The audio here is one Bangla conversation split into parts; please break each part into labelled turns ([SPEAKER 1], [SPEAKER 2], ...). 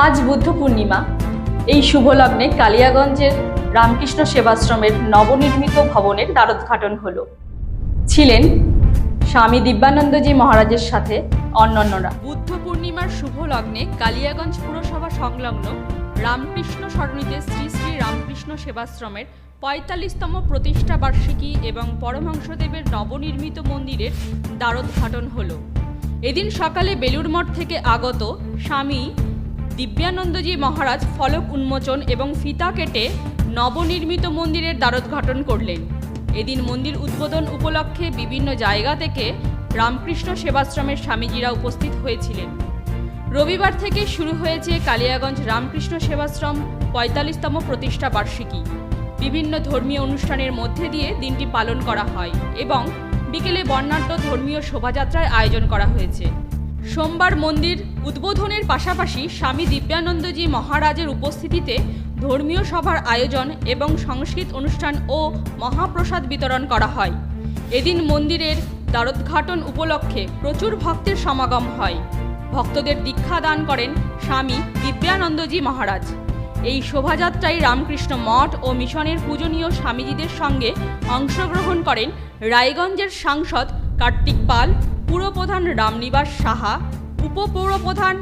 [SPEAKER 1] আজ বুদ্ধ পূর্ণিমা। এই শুভ লগ্নে কালিয়াগঞ্জের রামকৃষ্ণ সেবাশ্রমের নবনির্মিত ভবনের দ্বারোদ্ঘাটন হল। ছিলেন স্বামী দিব্যানন্দজি মহারাজের সাথে অন্যান্যরা। বুদ্ধ পূর্ণিমার শুভ লগ্নে কালিয়াগঞ্জ পুরসভা সংলগ্ন রামকৃষ্ণ সরণিতে শ্রী শ্রী রামকৃষ্ণ সেবাশ্রমের পঁয়তাল্লিশতম প্রতিষ্ঠা বার্ষিকী এবং পরমহংসদেবের নবনির্মিত মন্দিরের দ্বারোদ্ঘাটন হল। এদিন সকালে বেলুর মঠ থেকে আগত স্বামী দিব্যানন্দজি মহারাজ ফলক উন্মোচন এবং ফিতা কেটে নবনির্মিত মন্দিরের দ্বারোদ্ঘাটন করলেন। এদিন মন্দির উদ্বোধন উপলক্ষে বিভিন্ন জায়গা থেকে রামকৃষ্ণ সেবাশ্রমের স্বামীজিরা উপস্থিত হয়েছিলেন। রবিবার থেকে শুরু হয়েছে কালিয়াগঞ্জ রামকৃষ্ণ সেবাশ্রম পঁয়তাল্লিশতম প্রতিষ্ঠা বার্ষিকী। বিভিন্ন ধর্মীয় অনুষ্ঠানের মধ্যে দিয়ে দিনটি পালন করা হয় এবং বিকেলে বর্ণাঢ্য ধর্মীয় শোভাযাত্রার আয়োজন করা হয়েছে। সোমবার মন্দির উদ্বোধনের পাশাপাশি স্বামী দিব্যানন্দজি মহারাজের উপস্থিতিতে ধর্মীয় সভার আয়োজন এবং সংস্কৃত অনুষ্ঠান ও মহাপ্রসাদ বিতরণ করা হয়। এদিন মন্দিরের দ্বারোদ্ঘাটন উপলক্ষে প্রচুর ভক্তের সমাগম হয়। ভক্তদের দীক্ষা দান করেন স্বামী দিব্যানন্দজি মহারাজ। এই শোভাযাত্রায় রামকৃষ্ণ মঠ ও মিশনের পূজনীয় স্বামীজিদের সঙ্গে অংশগ্রহণ করেন রায়গঞ্জের সাংসদ কার্তিক পাল পুরপ্রধান রামনিবাস সাহা, উপপৌরপ্রধান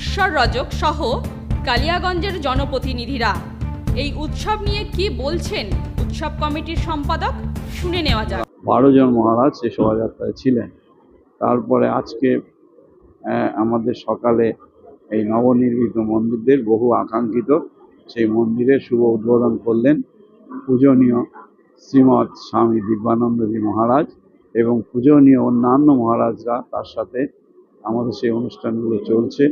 [SPEAKER 1] ঈশ্বর রজক সহ কালিয়াগঞ্জের জনপ্রতিনিধিরা। এই উৎসব নিয়ে কি বলছেন উৎসব কমিটির সম্পাদক শুনে নেওয়া যাক।
[SPEAKER 2] বারো জন মহারাজ সে শোভাযাত্রায় ছিলেন। তারপরে আজকে আমাদের সকালে এই নবনির্মিত মন্দিরদের বহু আকাঙ্ক্ষিত সেই মন্দিরের শুভ উদ্বোধন করলেন। পূজনীয় শ্রীমৎ স্বামী দিব্যানন্দজি মহারাজ। এবং পূজনীয় অন্যান্য মহারাজরা তার সাথে আমাদের সেই অনুষ্ঠানগুলো চলছে।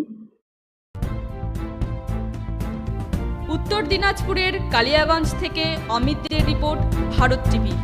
[SPEAKER 1] উত্তর দিনাজপুরের কালিয়াগঞ্জ থেকে অমিতের রিপোর্ট, ভারত টিভি।